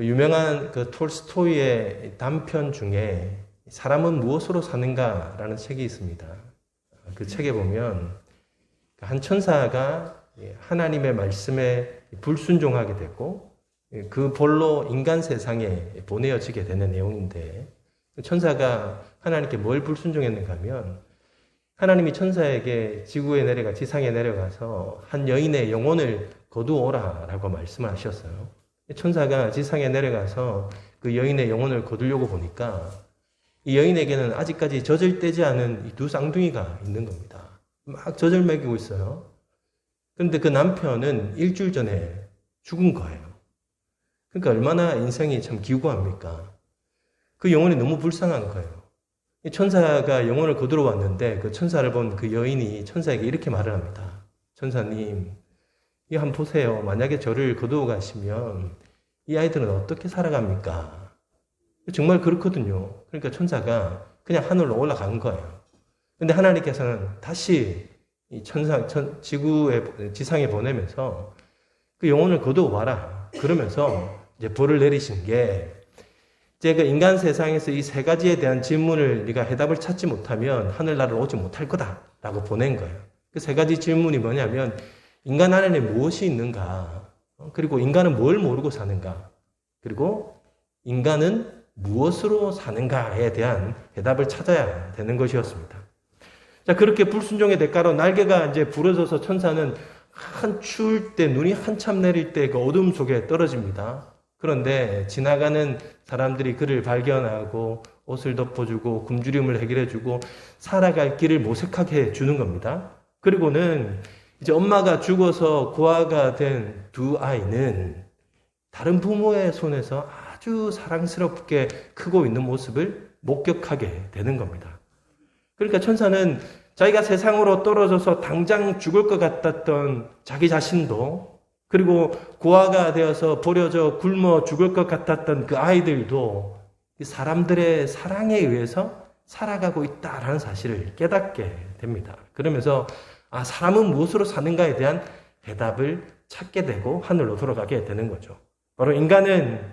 그 유명한 그 톨스토이의 단편 중에 사람은 무엇으로 사는가라는 책이 있습니다. 그 책에 보면 한 천사가 하나님의 말씀에 불순종하게 되고 그 볼로 인간 세상에 보내어지게 되는 내용인데 천사가 하나님께 뭘 불순종했는가 하면 하나님이 천사에게 지구에 내려가 지상에 내려가서 한 여인의 영혼을 거두오라라고 말씀을 하셨어요. 천사가 지상에 내려가서 그 여인의 영혼을 거두려고 보니까 이 여인에게는 아직까지 젖을 떼지 않은 두 쌍둥이가 있는 겁니다. 막 젖을 먹이고 있어요. 그런데 그 남편은 일주일 전에 죽은 거예요. 그러니까 얼마나 인생이 참 기구합니까? 그 영혼이 너무 불쌍한 거예요. 천사가 영혼을 거두러 왔는데 그 천사를 본 그 여인이 천사에게 이렇게 말을 합니다. 천사님, 이 한번 보세요. 만약에 저를 거두어 가시면 이 아이들은 어떻게 살아갑니까? 정말 그렇거든요. 그러니까 천사가 그냥 하늘로 올라간 거예요. 근데 하나님께서는 다시 이 천사, 천, 지구에, 지상에 보내면서 그 영혼을 거두어 와라. 그러면서 이제 벌을 내리신 게그 인간 세상에서 이 세 가지에 대한 질문을 네가 해답을 찾지 못하면 하늘나라를 오지 못할 거다라고 보낸 거예요. 그 세 가지 질문이 뭐냐면 인간 안에 무엇이 있는가? 어, 그리고 인간은 뭘 모르고 사는가? 그리고 인간은 무엇으로 사는가에 대한 대답을 찾아야 되는 것이었습니다. 자, 그렇게 불순종의 대가로 날개가 이제 부러져서 천사는 한 추울 때 눈이 한참 내릴 때 그 어둠 속에 떨어집니다. 그런데 지나가는 사람들이 그를 발견하고 옷을 덮어주고 굶주림을 해결해주고 살아갈 길을 모색하게 해주는 겁니다. 그리고는 이제 엄마가 죽어서 고아가 된 두 아이는 다른 부모의 손에서 아주 사랑스럽게 크고 있는 모습을 목격하게 되는 겁니다. 그러니까 천사는 자기가 세상으로 떨어져서 당장 죽을 것 같았던 자기 자신도 그리고 고아가 되어서 버려져 굶어 죽을 것 같았던 그 아이들도 사람들의 사랑에 의해서 살아가고 있다라는 사실을 깨닫게 됩니다. 그러면서 아, 사람은 무엇으로 사는가에 대한 대답을 찾게 되고 하늘로 돌아가게 되는 거죠. 바로 인간은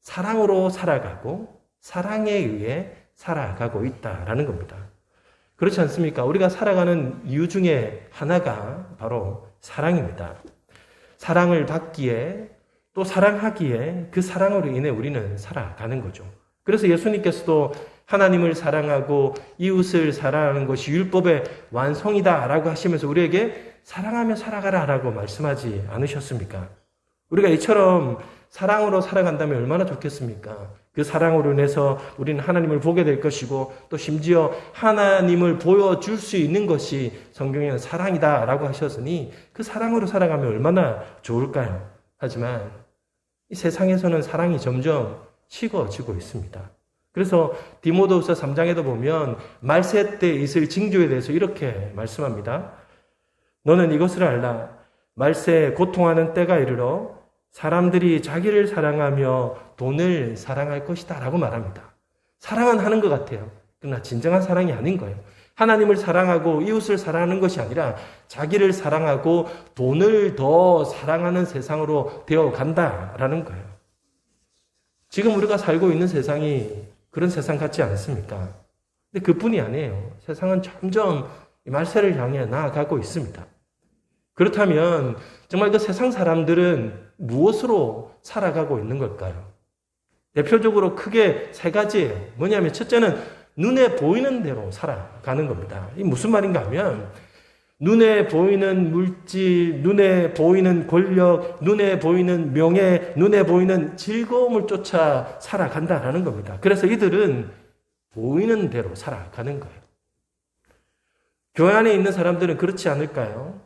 사랑으로 살아가고 사랑에 의해 살아가고 있다라는 겁니다. 그렇지 않습니까? 우리가 살아가는 이유 중에 하나가 바로 사랑입니다. 사랑을 받기에 또 사랑하기에 그 사랑으로 인해 우리는 살아가는 거죠. 그래서 예수님께서도 하나님을 사랑하고 이웃을 사랑하는 것이 율법의 완성이다라고 하시면서 우리에게 사랑하며 살아가라라고 말씀하지 않으셨습니까? 우리가 이처럼 사랑으로 살아간다면 얼마나 좋겠습니까? 그 사랑으로 인해서 우리는 하나님을 보게 될 것이고 또 심지어 하나님을 보여줄 수 있는 것이 성경에는 사랑이다라고 하셨으니 그 사랑으로 살아가면 얼마나 좋을까요? 하지만 이 세상에서는 사랑이 점점 식어지고 있습니다. 그래서 디모도후서 3장에도 보면 말세 때 있을 징조에 대해서 이렇게 말씀합니다. 너는 이것을 알라. 말세에 고통하는 때가 이르러 사람들이 자기를 사랑하며 돈을 사랑할 것이다 라고 말합니다. 사랑은 하는 것 같아요. 그러나 진정한 사랑이 아닌 거예요. 하나님을 사랑하고 이웃을 사랑하는 것이 아니라 자기를 사랑하고 돈을 더 사랑하는 세상으로 되어 간다라는 거예요. 지금 우리가 살고 있는 세상이 그런 세상 같지 않습니까? 근데 그뿐이 아니에요. 세상은 점점 말세를 향해 나아가고 있습니다. 그렇다면 정말 그 세상 사람들은 무엇으로 살아가고 있는 걸까요? 대표적으로 크게 세 가지예요. 뭐냐면 첫째는 눈에 보이는 대로 살아가는 겁니다. 이 무슨 말인가 하면 눈에 보이는 물질, 눈에 보이는 권력, 눈에 보이는 명예, 눈에 보이는 즐거움을 쫓아 살아간다라는 겁니다. 그래서 이들은 보이는 대로 살아가는 거예요. 교회 안에 있는 사람들은 그렇지 않을까요?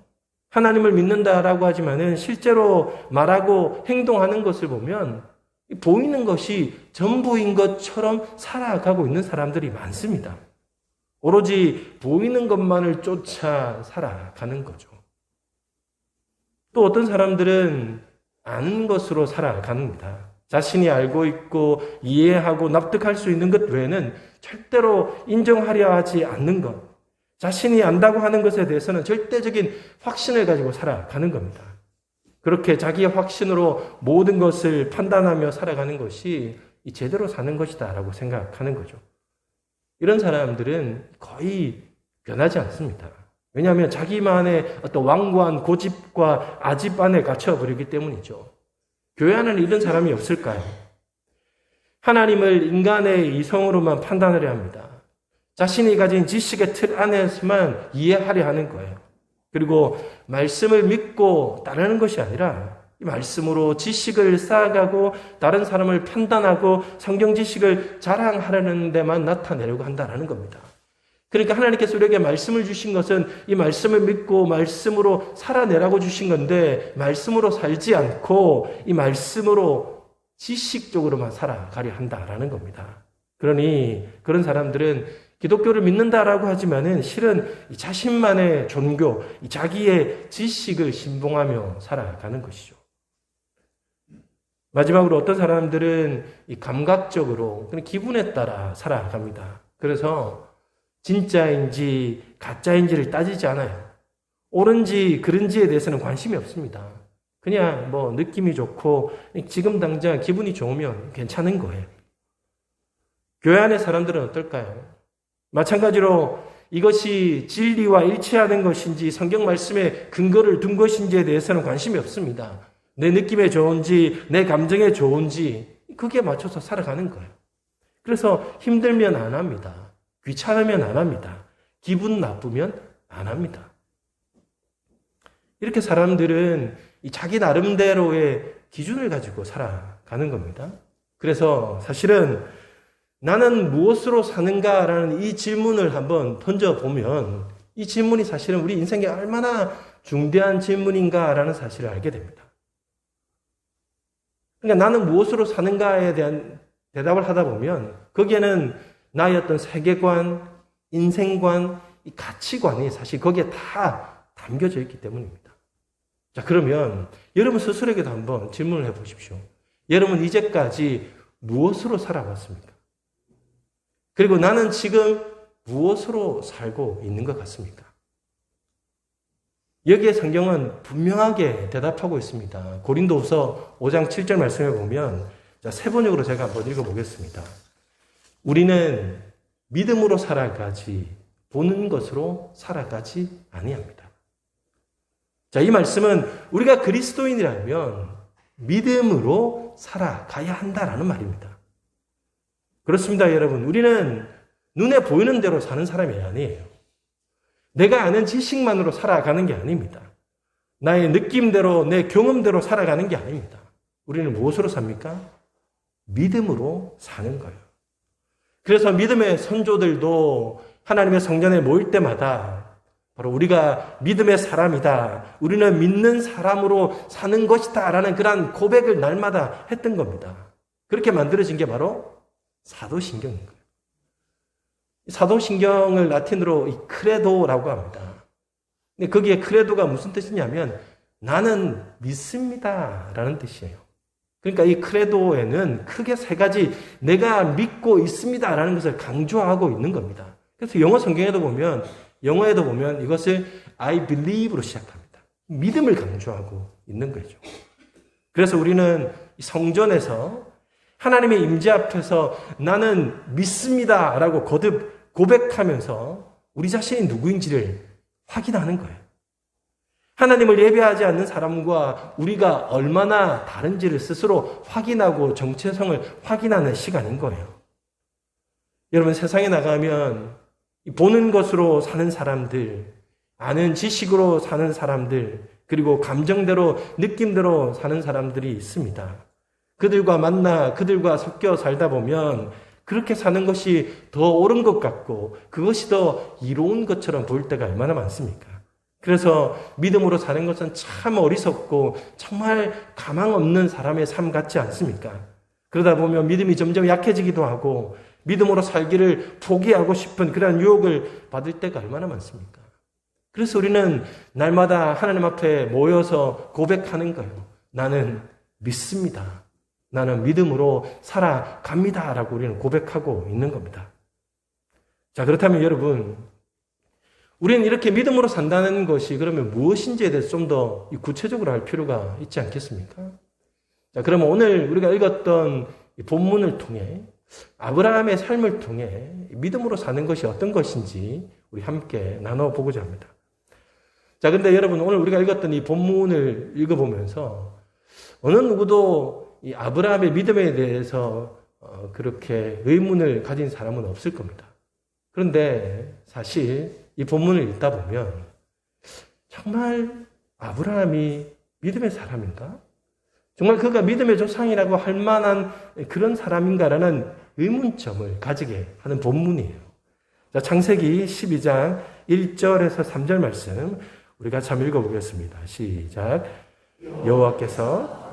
하나님을 믿는다라고 하지만은 실제로 말하고 행동하는 것을 보면 보이는 것이 전부인 것처럼 살아가고 있는 사람들이 많습니다. 오로지 보이는 것만을 쫓아 살아가는 거죠. 또 어떤 사람들은 아는 것으로 살아갑니다. 자신이 알고 있고 이해하고 납득할 수 있는 것 외에는 절대로 인정하려 하지 않는 것. 자신이 안다고 하는 것에 대해서는 절대적인 확신을 가지고 살아가는 겁니다. 그렇게 자기의 확신으로 모든 것을 판단하며 살아가는 것이 제대로 사는 것이다라고 생각하는 거죠. 이런 사람들은 거의 변하지 않습니다. 왜냐하면 자기만의 어떤 완고한 고집과 아집 안에 갇혀버리기 때문이죠. 교회 안에는 이런 사람이 없을까요? 하나님을 인간의 이성으로만 판단하려 합니다. 자신이 가진 지식의 틀 안에서만 이해하려 하는 거예요. 그리고 말씀을 믿고 따르는 것이 아니라 이 말씀으로 지식을 쌓아가고 다른 사람을 판단하고 성경 지식을 자랑하려는 데만 나타내려고 한다는 겁니다. 그러니까 하나님께서 우리에게 말씀을 주신 것은 이 말씀을 믿고 말씀으로 살아내라고 주신 건데 말씀으로 살지 않고 이 말씀으로 지식적으로만 살아가려 한다라는 겁니다. 그러니 그런 사람들은 기독교를 믿는다라고 하지만은 실은 자신만의 종교, 자기의 지식을 신봉하며 살아가는 것이죠. 마지막으로 어떤 사람들은 이 감각적으로 기분에 따라 살아갑니다. 그래서 진짜인지 가짜인지를 따지지 않아요. 옳은지 그른지에 대해서는 관심이 없습니다. 그냥 뭐 느낌이 좋고 지금 당장 기분이 좋으면 괜찮은 거예요. 교회 안의 사람들은 어떨까요? 마찬가지로 이것이 진리와 일치하는 것인지 성경 말씀에 근거를 둔 것인지에 대해서는 관심이 없습니다. 내 느낌에 좋은지 내 감정에 좋은지 그게 맞춰서 살아가는 거예요. 그래서 힘들면 안 합니다. 귀찮으면 안 합니다. 기분 나쁘면 안 합니다. 이렇게 사람들은 자기 나름대로의 기준을 가지고 살아가는 겁니다. 그래서 사실은 나는 무엇으로 사는가라는 이 질문을 한번 던져보면 이 질문이 사실은 우리 인생에 얼마나 중대한 질문인가라는 사실을 알게 됩니다. 그러니까 나는 무엇으로 사는가에 대한 대답을 하다 보면 거기에는 나의 어떤 세계관, 인생관, 이 가치관이 사실 거기에 다 담겨져 있기 때문입니다. 자, 그러면 여러분 스스로에게도 한번 질문을 해 보십시오. 여러분 이제까지 무엇으로 살아왔습니까? 그리고 나는 지금 무엇으로 살고 있는 것 같습니까? 여기에 성경은 분명하게 대답하고 있습니다. 고린도후서 5장 7절 말씀에 보면 자, 세 번역으로 제가 한번 읽어 보겠습니다. 우리는 믿음으로 살아가지 보는 것으로 살아가지 아니합니다. 자, 이 말씀은 우리가 그리스도인이라면 믿음으로 살아가야 한다라는 말입니다. 그렇습니다, 여러분. 우리는 눈에 보이는 대로 사는 사람이 아니에요. 내가 아는 지식만으로 살아가는 게 아닙니다. 나의 느낌대로, 내 경험대로 살아가는 게 아닙니다. 우리는 무엇으로 삽니까? 믿음으로 사는 거예요. 그래서 믿음의 선조들도 하나님의 성전에 모일 때마다 바로 우리가 믿음의 사람이다. 우리는 믿는 사람으로 사는 것이다. 라는 그러한 고백을 날마다 했던 겁니다. 그렇게 만들어진 게 바로 사도신경인 거예요. 사도신경을 라틴어로 크레도라고 합니다. 근데 거기에 크레도가 무슨 뜻이냐면 나는 믿습니다. 라는 뜻이에요. 그러니까 이 크레도에는 크게 세 가지 내가 믿고 있습니다. 라는 것을 강조하고 있는 겁니다. 그래서 영어 성경에도 보면, 영어에도 보면 이것을 I believe로 시작합니다. 믿음을 강조하고 있는 거죠. 그래서 우리는 성전에서 하나님의 임재 앞에서 나는 믿습니다. 라고 거듭 고백하면서 우리 자신이 누구인지를 확인하는 거예요. 하나님을 예배하지 않는 사람과 우리가 얼마나 다른지를 스스로 확인하고 정체성을 확인하는 시간인 거예요. 여러분 세상에 나가면 보는 것으로 사는 사람들, 아는 지식으로 사는 사람들, 그리고 감정대로, 느낌대로 사는 사람들이 있습니다. 그들과 만나, 그들과 섞여 살다 보면 그렇게 사는 것이 더 옳은 것 같고 그것이 더 이로운 것처럼 보일 때가 얼마나 많습니까? 그래서 믿음으로 사는 것은 참 어리석고 정말 가망 없는 사람의 삶 같지 않습니까? 그러다 보면 믿음이 점점 약해지기도 하고 믿음으로 살기를 포기하고 싶은 그런 유혹을 받을 때가 얼마나 많습니까? 그래서 우리는 날마다 하나님 앞에 모여서 고백하는 거예요. 나는 믿습니다. 나는 믿음으로 살아갑니다. 라고 우리는 고백하고 있는 겁니다. 자, 그렇다면 여러분, 우리는 이렇게 믿음으로 산다는 것이 그러면 무엇인지에 대해서 좀 더 구체적으로 할 필요가 있지 않겠습니까? 자, 그러면 오늘 우리가 읽었던 이 본문을 통해 아브라함의 삶을 통해 믿음으로 사는 것이 어떤 것인지 우리 함께 나눠보고자 합니다. 자, 근데 여러분 오늘 우리가 읽었던 이 본문을 읽어보면서 어느 누구도 이 아브라함의 믿음에 대해서 어, 그렇게 의문을 가진 사람은 없을 겁니다. 그런데 사실 이 본문을 읽다 보면 정말 아브라함이 믿음의 사람인가? 정말 그가 믿음의 조상이라고 할 만한 그런 사람인가라는 의문점을 가지게 하는 본문이에요. 자, 창세기 12장 1절에서 3절 말씀 우리가 참 읽어보겠습니다. 시작. 여호와께서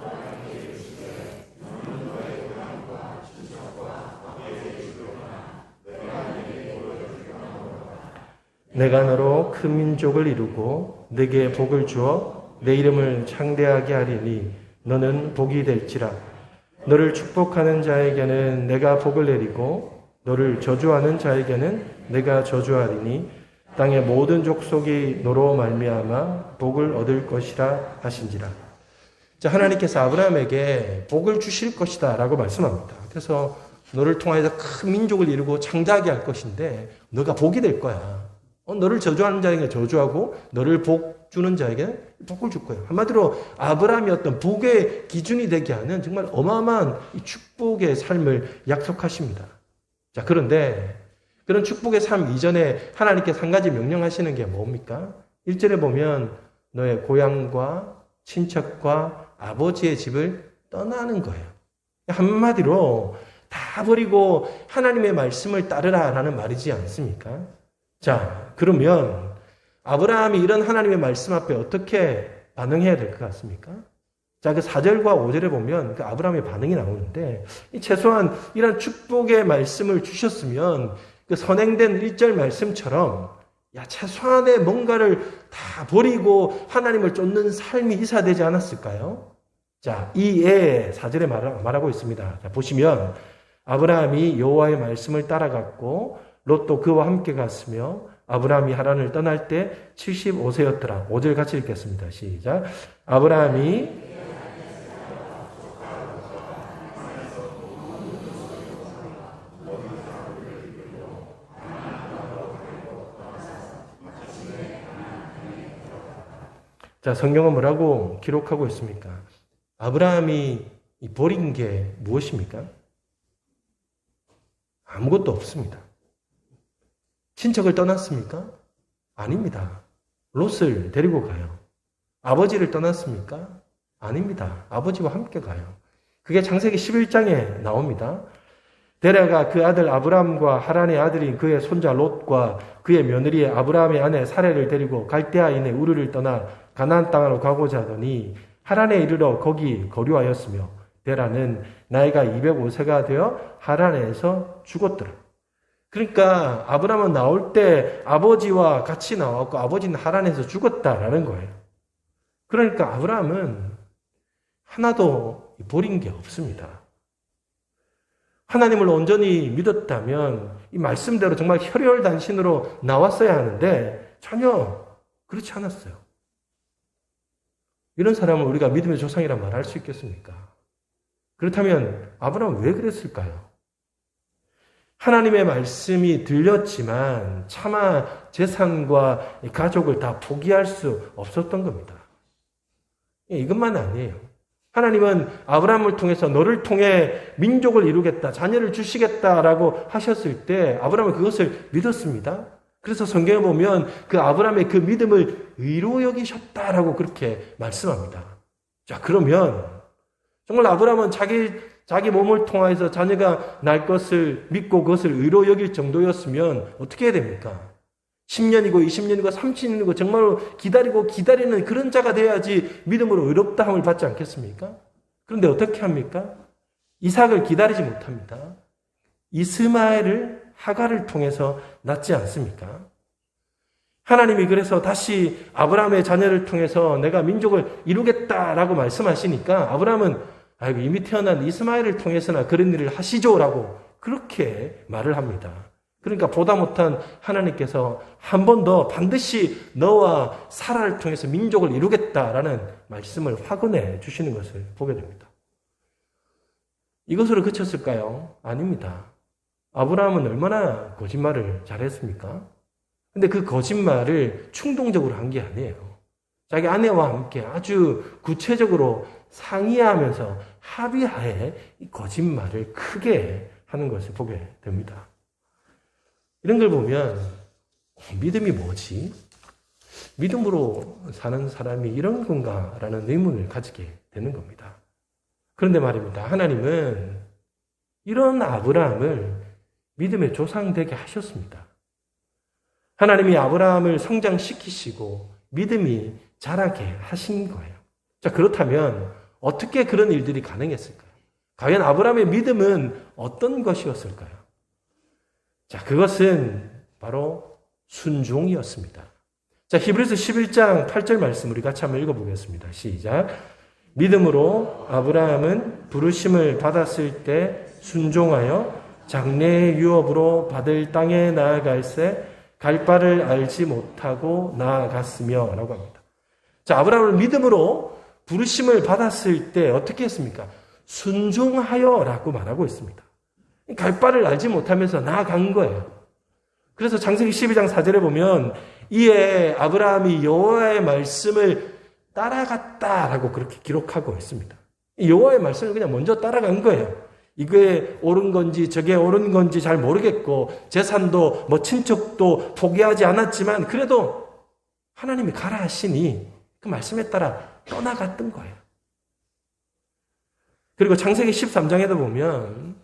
내가 너로 큰 민족을 이루고 내게 복을 주어 내 이름을 창대하게 하리니 너는 복이 될지라 너를 축복하는 자에게는 내가 복을 내리고 너를 저주하는 자에게는 내가 저주하리니 땅의 모든 족속이 너로 말미암아 복을 얻을 것이라 하신지라. 자, 하나님께서 아브라함에게 복을 주실 것이다라고 말씀합니다. 그래서 너를 통하여서 큰 민족을 이루고 창대하게 할 것인데 너가 복이 될 거야. 어, 너를 저주하는 자에게 저주하고 너를 복 주는 자에게 복을 줄 거예요. 한마디로 아브라함이 어떤 복의 기준이 되게 하는 정말 어마어마한 축복의 삶을 약속하십니다. 자, 그런데 그런 축복의 삶 이전에 하나님께서 한 가지 명령하시는 게 뭡니까? 1절에 보면 너의 고향과 친척과 아버지의 집을 떠나는 거예요. 한마디로 다 버리고 하나님의 말씀을 따르라라는 말이지 않습니까? 자, 그러면 아브라함이 이런 하나님의 말씀 앞에 어떻게 반응해야 될 것 같습니까? 자, 그 4절과 5절에 보면 그 아브라함의 반응이 나오는데, 최소한 이런 축복의 말씀을 주셨으면 그 선행된 1절 말씀처럼, 야, 최소한의 뭔가를 다 버리고 하나님을 쫓는 삶이 이사되지 않았을까요? 자, 이에 4절에 말하고 있습니다. 자, 보시면, 아브라함이 여호와의 말씀을 따라갔고, 롯도 그와 함께 갔으며, 아브라함이 하란을 떠날 때 75세였더라. 5절 같이 읽겠습니다. 시작. 아브라함이 자, 성경은 뭐라고 기록하고 있습니까? 아브라함이 버린 게 무엇입니까? 아무것도 없습니다. 친척을 떠났습니까? 아닙니다. 롯을 데리고 가요. 아버지를 떠났습니까? 아닙니다. 아버지와 함께 가요. 그게 창세기 11장에 나옵니다. 데라가 그 아들 아브람과 하란의 아들인 그의 손자 롯과 그의 며느리의 아브라함의 아내 사례를 데리고 갈대아인의 우르를 떠나 가나안 땅으로 가고자 하더니 하란에 이르러 거기 거류하였으며 데라는 나이가 205세가 되어 하란에서 죽었더라. 그러니까 아브라함은 나올 때 아버지와 같이 나왔고 아버지는 하란에서 죽었다라는 거예요. 그러니까 아브라함은 하나도 버린 게 없습니다. 하나님을 온전히 믿었다면 이 말씀대로 정말 혈혈단신으로 나왔어야 하는데 전혀 그렇지 않았어요. 이런 사람을 우리가 믿음의 조상이라 말할 수 있겠습니까? 그렇다면 아브라함은 왜 그랬을까요? 하나님의 말씀이 들렸지만 차마 재산과 가족을 다 포기할 수 없었던 겁니다. 이것만 아니에요. 하나님은 아브라함을 통해서 너를 통해 민족을 이루겠다, 자녀를 주시겠다라고 하셨을 때 아브라함은 그것을 믿었습니다. 그래서 성경에 보면 그 아브라함의 그 믿음을 의로 여기셨다라고 그렇게 말씀합니다. 자, 그러면 정말 아브라함은 자기 자기 몸을 통하여서 자녀가 날 것을 믿고 그것을 의로 여길 정도였으면 어떻게 해야 됩니까? 10년이고 20년이고 30년이고 정말로 기다리고 기다리는 그런 자가 돼야지 믿음으로 의롭다함을 받지 않겠습니까? 그런데 어떻게 합니까? 이삭을 기다리지 못합니다. 이스마엘을 하가를 통해서 낳지 않습니까? 하나님이 그래서 다시 아브라함의 자녀를 통해서 내가 민족을 이루겠다라고 말씀하시니까 아브라함은 아이고, 이미 태어난 이스마엘을 통해서나 그런 일을 하시죠라고 그렇게 말을 합니다. 그러니까 보다 못한 하나님께서 한 번 더 반드시 너와 사라를 통해서 민족을 이루겠다라는 말씀을 확언해 주시는 것을 보게 됩니다. 이것으로 그쳤을까요? 아닙니다. 아브라함은 얼마나 거짓말을 잘했습니까? 근데 그 거짓말을 충동적으로 한 게 아니에요. 자기 아내와 함께 아주 구체적으로 상의하면서 합의하에 이 거짓말을 크게 하는 것을 보게 됩니다. 이런 걸 보면 믿음이 뭐지? 믿음으로 사는 사람이 이런 건가라는 의문을 가지게 되는 겁니다. 그런데 말입니다. 하나님은 이런 아브라함을 믿음의 조상 되게 하셨습니다. 하나님이 아브라함을 성장시키시고 믿음이 자라게 하신 거예요. 자, 그렇다면 어떻게 그런 일들이 가능했을까요? 과연 아브라함의 믿음은 어떤 것이었을까요? 자, 그것은 바로 순종이었습니다. 자, 히브리서 11장 8절 말씀 우리 같이 한번 읽어보겠습니다. 시작. 믿음으로 아브라함은 부르심을 받았을 때 순종하여 장래의 유업으로 받을 땅에 나아갈새 갈 바를 알지 못하고 나아갔으며 라고 합니다. 자, 아브라함은 믿음으로 부르심을 받았을 때 어떻게 했습니까? 순종하여 라고 말하고 있습니다. 갈 바를 알지 못하면서 나아간 거예요. 그래서 장세기 12장 4절에 보면 이에 아브라함이 여호와의 말씀을 따라갔다라고 그렇게 기록하고 있습니다. 여호와의 말씀을 그냥 먼저 따라간 거예요. 이게 옳은 건지 저게 옳은 건지 잘 모르겠고 재산도 뭐 친척도 포기하지 않았지만 그래도 하나님이 가라 하시니 그 말씀에 따라 떠나갔던 거예요. 그리고 창세기 13장에도 보면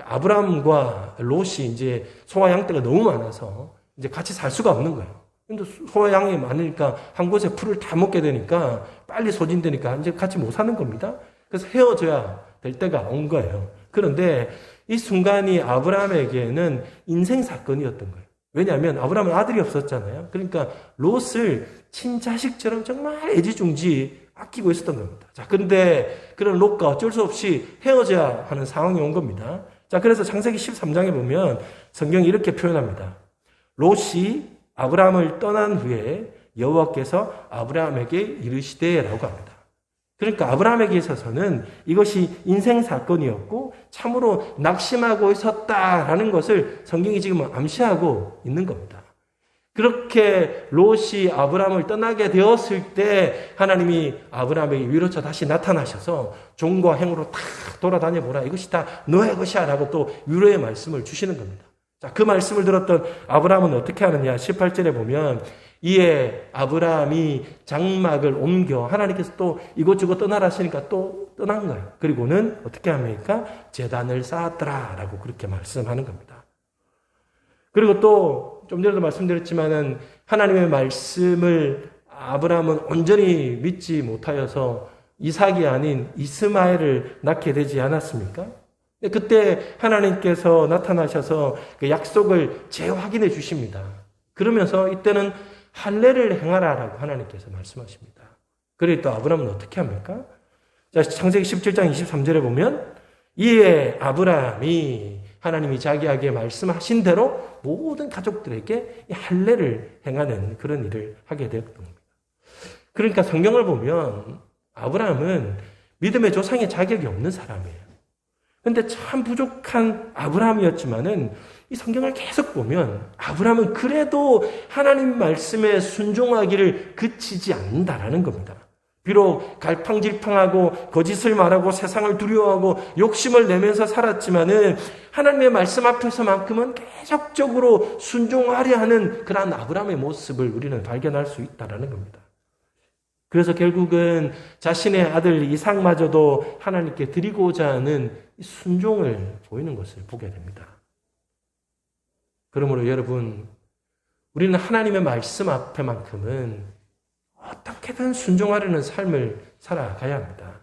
아브라함과 롯이 이제 소와 양떼가 너무 많아서 이제 같이 살 수가 없는 거예요. 근데 소와 양이 많으니까 한 곳에 풀을 다 먹게 되니까 빨리 소진되니까 이제 같이 못 사는 겁니다. 그래서 헤어져야 될 때가 온 거예요. 그런데 이 순간이 아브라함에게는 인생 사건이었던 거예요. 왜냐하면 아브라함은 아들이 없었잖아요. 그러니까 롯을 친자식처럼 정말 애지중지 아끼고 있었던 겁니다. 자, 그런데 그런 롯과 어쩔 수 없이 헤어져야 하는 상황이 온 겁니다. 자, 그래서 창세기 13장에 보면 성경이 이렇게 표현합니다. 롯이 아브라함을 떠난 후에 여호와께서 아브라함에게 이르시되라고 합니다. 그러니까 아브라함에게 있어서는 이것이 인생 사건이었고 참으로 낙심하고 있었다라는 것을 성경이 지금 암시하고 있는 겁니다. 그렇게 롯이 아브라함을 떠나게 되었을 때 하나님이 아브라함에게 위로쳐 다시 나타나셔서 종과 행으로 다 돌아다녀 보라. 이것이 다 너의 것이야 라고 또 위로의 말씀을 주시는 겁니다. 자, 그 말씀을 들었던 아브라함은 어떻게 하느냐? 18절에 보면 이에 아브라함이 장막을 옮겨 하나님께서 또 이곳저곳 떠나라 하시니까 또 떠난 거예요. 그리고는 어떻게 합니까? 재단을 쌓았더라 라고 그렇게 말씀하는 겁니다. 그리고 또 좀 전에도 말씀드렸지만은 하나님의 말씀을 아브라함은 온전히 믿지 못하여서 이삭이 아닌 이스마엘을 낳게 되지 않았습니까? 그때 하나님께서 나타나셔서 그 약속을 재확인해 주십니다. 그러면서 이때는 할례를 행하라라고 하나님께서 말씀하십니다. 그리고 또 아브라함은 어떻게 합니까? 자, 창세기 17장 23절에 보면 이에 아브라함이 하나님이 자기에게 말씀하신 대로 모든 가족들에게 할례를 행하는 그런 일을 하게 되었던 겁니다. 그러니까 성경을 보면 아브라함은 믿음의 조상의 자격이 없는 사람이에요. 근데 참 부족한 아브라함이었지만은 이 성경을 계속 보면 아브라함은 그래도 하나님 말씀에 순종하기를 그치지 않는다라는 겁니다. 비록 갈팡질팡하고 거짓을 말하고 세상을 두려워하고 욕심을 내면서 살았지만은 하나님의 말씀 앞에서만큼은 계속적으로 순종하려 하는 그러한 아브라함의 모습을 우리는 발견할 수 있다라는 겁니다. 그래서 결국은 자신의 아들 이삭마저도 하나님께 드리고자 하는 순종을 보이는 것을 보게 됩니다. 그러므로 여러분, 우리는 하나님의 말씀 앞에만큼은 어떻게든 순종하려는 삶을 살아가야 합니다.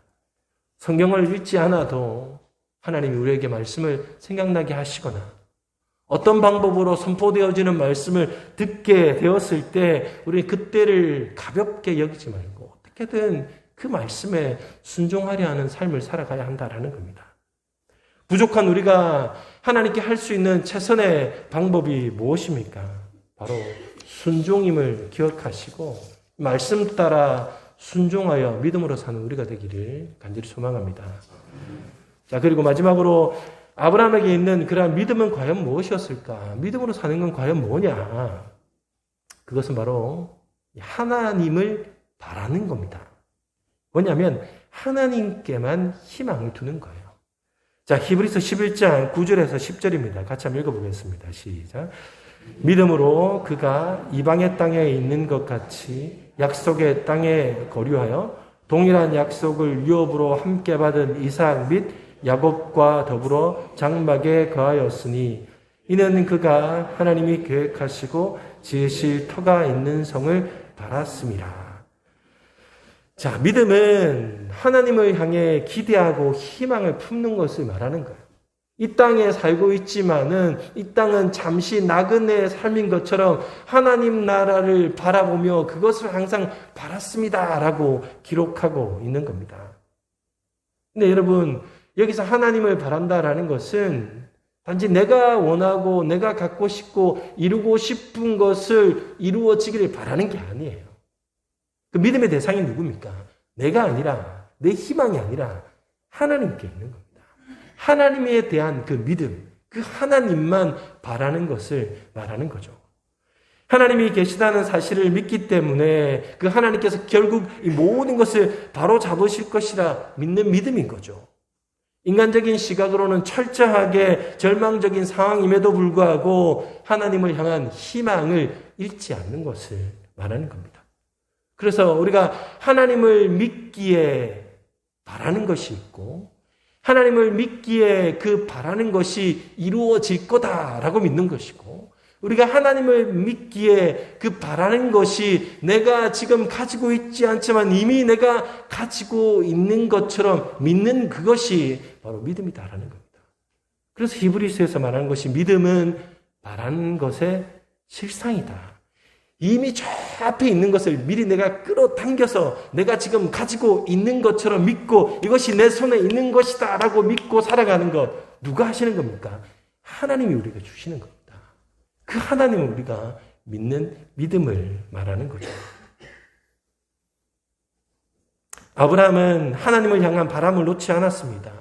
성경을 읽지 않아도 하나님이 우리에게 말씀을 생각나게 하시거나 어떤 방법으로 선포되어지는 말씀을 듣게 되었을 때 우리 그때를 가볍게 여기지 말고 어떻게든 그 말씀에 순종하려 하는 삶을 살아가야 한다라는 겁니다. 부족한 우리가 하나님께 할 수 있는 최선의 방법이 무엇입니까? 바로 순종임을 기억하시고 말씀 따라 순종하여 믿음으로 사는 우리가 되기를 간절히 소망합니다. 자, 그리고 마지막으로 아브라함에게 있는 그러한 믿음은 과연 무엇이었을까? 믿음으로 사는 건 과연 뭐냐? 그것은 바로 하나님을 바라는 겁니다. 뭐냐면 하나님께만 희망을 두는 거예요. 자, 히브리서 11장 9절에서 10절입니다. 같이 한번 읽어보겠습니다. 시작. 믿음으로 그가 이방의 땅에 있는 것 같이 약속의 땅에 거류하여 동일한 약속을 유업으로 함께 받은 이삭 및 야곱과 더불어 장막에 거하였으니 이는 그가 하나님이 계획하시고 지으실 터가 있는 성을 바랐습니다. 자, 믿음은 하나님을 향해 기대하고 희망을 품는 것을 말하는 거예요. 이 땅에 살고 있지만은 이 땅은 잠시 나그네의 삶인 것처럼 하나님 나라를 바라보며 그것을 항상 바랐습니다라고 기록하고 있는 겁니다. 근데 여러분, 여기서 하나님을 바란다라는 것은 단지 내가 원하고 내가 갖고 싶고 이루고 싶은 것을 이루어지기를 바라는 게 아니에요. 그 믿음의 대상이 누굽니까? 내가 아니라, 내 희망이 아니라 하나님께 있는 겁니다. 하나님에 대한 그 믿음, 그 하나님만 바라는 것을 말하는 거죠. 하나님이 계시다는 사실을 믿기 때문에 그 하나님께서 결국 이 모든 것을 바로 잡으실 것이라 믿는 믿음인 거죠. 인간적인 시각으로는 철저하게 절망적인 상황임에도 불구하고 하나님을 향한 희망을 잃지 않는 것을 말하는 겁니다. 그래서 우리가 하나님을 믿기에 바라는 것이 있고 하나님을 믿기에 그 바라는 것이 이루어질 거다라고 믿는 것이고 우리가 하나님을 믿기에 그 바라는 것이 내가 지금 가지고 있지 않지만 이미 내가 가지고 있는 것처럼 믿는 그것이 바로 믿음이다라는 겁니다. 그래서 히브리스에서 말하는 것이 믿음은 바라는 것의 실상이다. 이미 저 앞에 있는 것을 미리 내가 끌어당겨서 내가 지금 가지고 있는 것처럼 믿고 이것이 내 손에 있는 것이다 라고 믿고 살아가는 것 누가 하시는 겁니까? 하나님이 우리가 주시는 겁니다. 그 하나님을 우리가 믿는 믿음을 말하는 거죠. 아브라함은 하나님을 향한 바람을 놓지 않았습니다.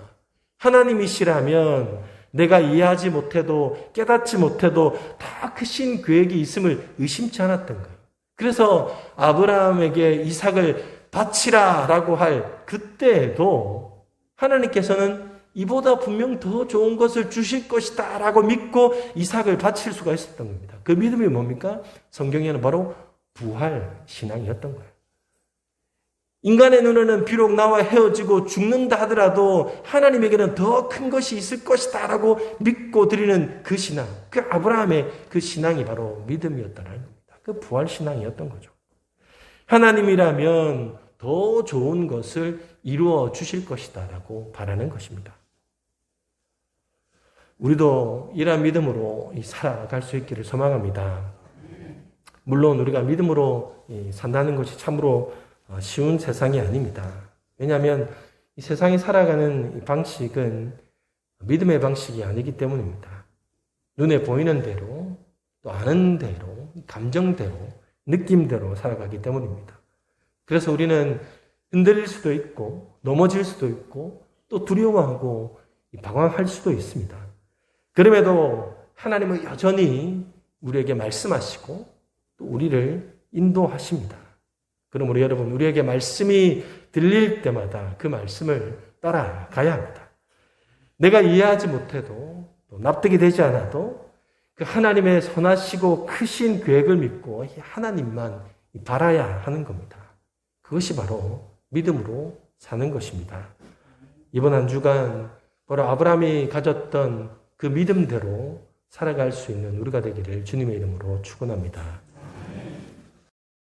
하나님이시라면 내가 이해하지 못해도 깨닫지 못해도 다 크신 계획이 있음을 의심치 않았던 거예요. 그래서 아브라함에게 이삭을 바치라라고 할 그때에도 하나님께서는 이보다 분명 더 좋은 것을 주실 것이다 라고 믿고 이삭을 바칠 수가 있었던 겁니다. 그 믿음이 뭡니까? 성경에는 바로 부활 신앙이었던 거예요. 인간의 눈에는 비록 나와 헤어지고 죽는다 하더라도 하나님에게는 더 큰 것이 있을 것이다 라고 믿고 드리는 그 신앙, 그 아브라함의 그 신앙이 바로 믿음이었다는 겁니다. 그 부활 신앙이었던 거죠. 하나님이라면 더 좋은 것을 이루어 주실 것이다 라고 바라는 것입니다. 우리도 이러한 믿음으로 살아갈 수 있기를 소망합니다. 물론 우리가 믿음으로 산다는 것이 참으로 어, 쉬운 세상이 아닙니다. 왜냐하면 이 세상이 살아가는 방식은 믿음의 방식이 아니기 때문입니다. 눈에 보이는 대로, 또 아는 대로, 감정대로, 느낌대로 살아가기 때문입니다. 그래서 우리는 흔들릴 수도 있고, 넘어질 수도 있고, 또 두려워하고, 방황할 수도 있습니다. 그럼에도 하나님은 여전히 우리에게 말씀하시고, 또 우리를 인도하십니다. 그러므로 여러분, 우리에게 말씀이 들릴 때마다 그 말씀을 따라가야 합니다. 내가 이해하지 못해도, 또 납득이 되지 않아도, 그 하나님의 선하시고 크신 계획을 믿고 하나님만 바라야 하는 겁니다. 그것이 바로 믿음으로 사는 것입니다. 이번 한 주간 바로 아브라함이 가졌던 그 믿음대로 살아갈 수 있는 우리가 되기를 주님의 이름으로 축원합니다.